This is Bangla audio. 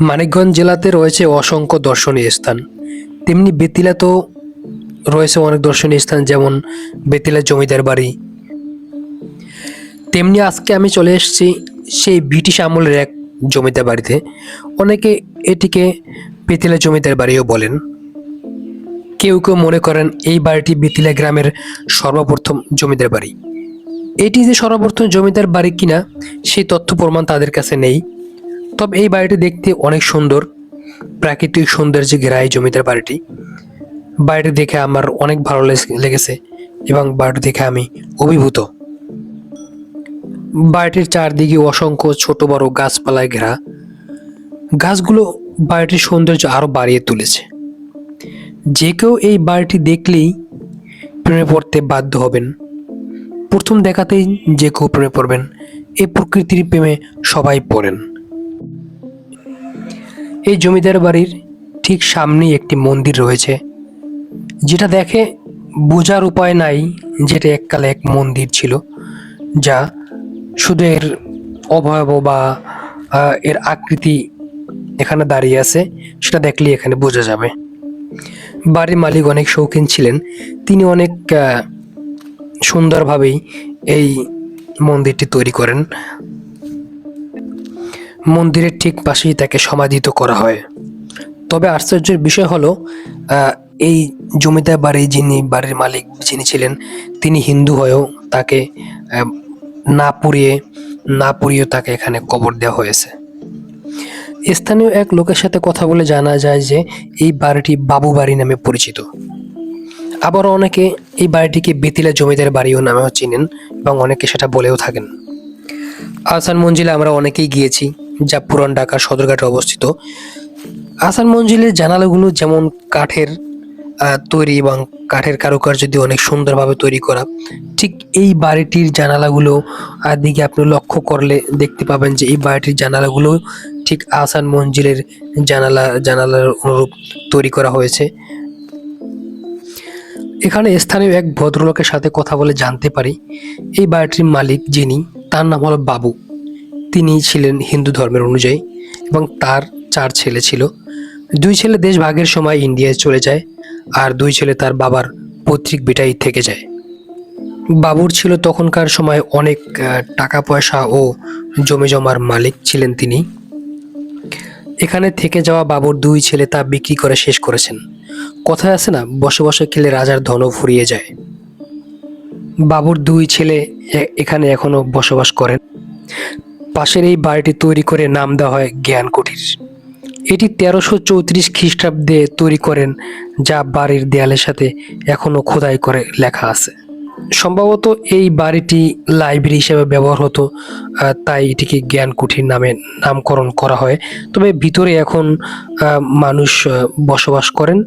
মানিকগঞ্জ জেলাতে রয়েছে অসংখ্য দর্শনীয় স্থান। তেমনি বেতিলাতেও রয়েছে অনেক দর্শনীয় স্থান, যেমন বেতিলা জমিদার বাড়ি। তেমনি আজকে আমি চলে এসেছি সেই ব্রিটিশ আমলের এক জমিদার বাড়িতে। অনেকে এটিকে বেতিলা জমিদার বাড়িও বলেন। কেউ কেউ মনে করেন এই বাড়িটি বেতিলা গ্রামের সর্বপ্রথম জমিদার বাড়ি। এটি যে সর্বপ্রথম জমিদার বাড়ি কিনা সেই তথ্য প্রমাণ তাদের কাছে নেই। তবে এই বাড়িটি দেখতে অনেক সুন্দর। প্রাকৃতিক সৌন্দর্যে ঘেরা এই জমিদার বাড়িটি। বাড়িটি দেখে আমার অনেক ভালো লেগে- লেগেছে এবং বাড়িটি দেখে আমি অভিভূত। বাড়িটির চারদিকে অসংখ্য ছোট বড় গাছপালায় ঘেরা। গাছগুলো বাড়িটির সৌন্দর্য আরও বাড়িয়ে তুলেছে। যে কেউ এই বাড়িটি দেখলেই প্রেমে পড়তে বাধ্য হবেন। প্রথম দেখাতেই যে কেউ প্রেমে পড়বেন এই প্রকৃতির প্রেমে সবাই পড়েন। এই জমিদার বাড়ির ঠিক সামনেই একটি মন্দির রয়েছে, যেটা দেখে বোঝার উপায় নাই যেটা এককালে এক মন্দির ছিল, যা শুধু এর অবয়ব বা এর আকৃতি এখানে দাঁড়িয়ে আছে, সেটা দেখলেই এখানে বোঝা যাবে। বাড়ির মালিক অনেক শৌখিন ছিলেন, তিনি অনেক সুন্দরভাবেই এই মন্দিরটি তৈরি করেন। মন্দিরের ঠিক পাশেই তাকে সমাধিত করা হয়। তবে আশ্চর্যের বিষয় হলো এই জমিদার বাড়ি যিনি বাড়ির মালিক যিনি ছিলেন, তিনি হিন্দু হয়েও তাকে না পুড়িয়ে না পুড়িয়ে তাকে এখানে কবর দেওয়া হয়েছে। স্থানীয় এক লোকের সাথে কথা বলে জানা যায় যে, এই বাড়িটি বাবু বাড়ি নামে পরিচিত। আবার অনেকে এই বাড়িটিকে বেতিলা জমিদার বাড়িও নামেও চিনেন এবং অনেকে সেটা বলেও থাকেন। আসান মঞ্জিলে আমরা অনেকেই গিয়েছি। যা পুরান ঢাকা সদরঘাটে অবস্থিত। আসান মঞ্জিলের জানালাগুলো যেমন কাঠের তৈরি এবং কাঠের কারুকার্য দিয়ে অনেক সুন্দরভাবে তৈরি করা। ঠিক এই বাড়িটির জানালাগুলো দিকে আপনি লক্ষ্য করলে দেখতে পাবেন যে এই বাড়িটির জানালাগুলো ঠিক আসান মঞ্জিলের জানালা, জানালার অনুরূপ তৈরি করা হয়েছে। এখানে স্থানীয় এক ভদ্রলোকের সাথে কথা বলে জানতে পারি, এই বাড়িটির মালিক যিনি, তার নাম হলো বাবু। তিনি ছিলেন হিন্দু ধর্মের অনুযায়ী এবং তার চার ছেলে ছিল। দুই ছেলে দেশ ভাগের সময় ইন্ডিয়ায় চলে যায় আর দুই ছেলে তার বাবার পৈতৃক বেটাই থেকে যায়। বাবুর ছিল তখনকার সময় অনেক টাকা পয়সা ও জমি জমার মালিক ছিলেন তিনি। এখানে থেকে যাওয়া বাবুর দুই ছেলে তা বিক্রি করে শেষ করেছেন। কথায় আছে না, বসে বসে খেলে রাজার ধনও ফুরিয়ে যায়। বাবুর দুই ছেলে এখানে এখনও বসবাস করেন। পাশের এই বাড়িটি তৈরি করে নাম দেওয়া হয় জ্ঞান কুঠির এটি তেরোশো চৌত্রিশ খ্রিস্টাব্দে তৈরি করেন, যা বাড়ির দেয়ালের সাথে এখনও খোদাই করে লেখা আছে। সম্ভবত এই বাড়িটি লাইব্রেরি হিসেবে ব্যবহার হতো তাই এটিকে জ্ঞান কুঠির নামে নামকরণ করা হয়। তবে ভিতরে এখন মানুষ বসবাস করেন।